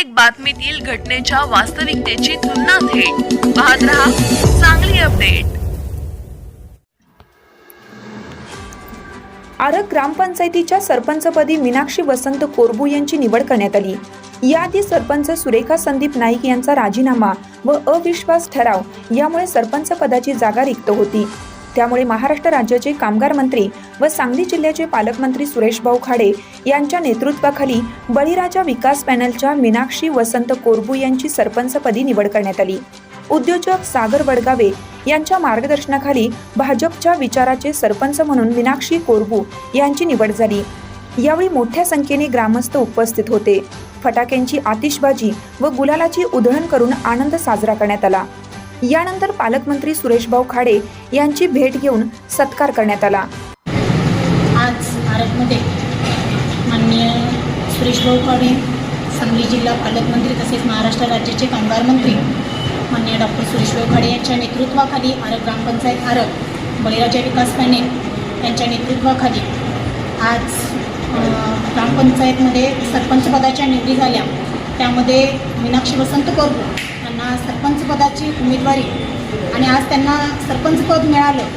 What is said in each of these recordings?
प्रत्येक बातमीतील घटनेच्या वास्तविकतेची तुलना थेट. पाहत रहा चांगली अपडेट. आरग ग्रामपंचायतीच्या सरपंचपदी मीनाक्षी वसंत कोरबू यांची निवड करण्यात आली. याआधी सरपंच सुरेखा संदीप नाईक यांचा राजीनामा व अविश्वास ठराव यामुळे सरपंच पदाची जागा रिक्त होती. त्यामुळे महाराष्ट्र राज्याचे कामगार मंत्री व सांगली जिल्ह्याचे पालकमंत्री सुरेशभाऊ खाडे यांच्या नेतृत्वाखाली बळीराजा विकास पॅनलच्या मीनाक्षी वसंत कोरबू यांची सरपंचपदी निवड करण्यात आली. उद्योजक सागर वडगावे यांच्या मार्गदर्शनाखाली भाजपच्या विचाराचे सरपंच म्हणून मीनाक्षी कोरबू यांची निवड झाली. यावेळी मोठ्या संख्येने ग्रामस्थ उपस्थित होते. फटाक्यांची आतिषबाजी व गुलालाची उधळण करून आनंद साजरा करण्यात आला. यानंतर पालकमंत्री सुरेशभाऊ खाडे यांची भेट घेऊन सत्कार करण्यात आला. आज भारतमध्ये माननीय सुरेशभाऊ खाडे सांगली जिल्हा पालकमंत्री तसेच महाराष्ट्र राज्याचे कामगार मंत्री माननीय डॉक्टर सुरेशभाऊ खाडे यांच्या नेतृत्वाखाली आरग ग्रामपंचायत आरग बळीराजा विकास पॅनेल यांच्या नेतृत्वाखाली आज ग्रामपंचायतमध्ये सरपंच पदाच्या निवडी झाल्या. त्यामध्ये मीनाक्षी वसंत कोरबू त्यांना सरपंच पदाची उमेदवारी आणि आज त्यांना सरपंच पद मिळालं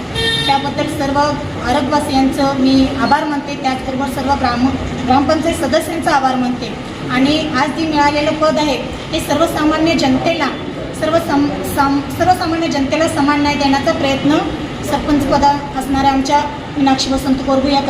त्याबद्दल सर्व अरबवासियांचं मी आभार मानते. त्याचबरोबर सर्व ग्राम ग्रामपंचायत सदस्यांचा आभार मानते. आणि आज जे मिळालेलं पद आहे ते सर्वसामान्य जनतेला सर्व सम सम सर्वसामान्य जनतेला समान न्याय देण्याचा प्रयत्न सरपंच पदा असणाऱ्या आमच्या मीनाक्षी वसंत कोरबू या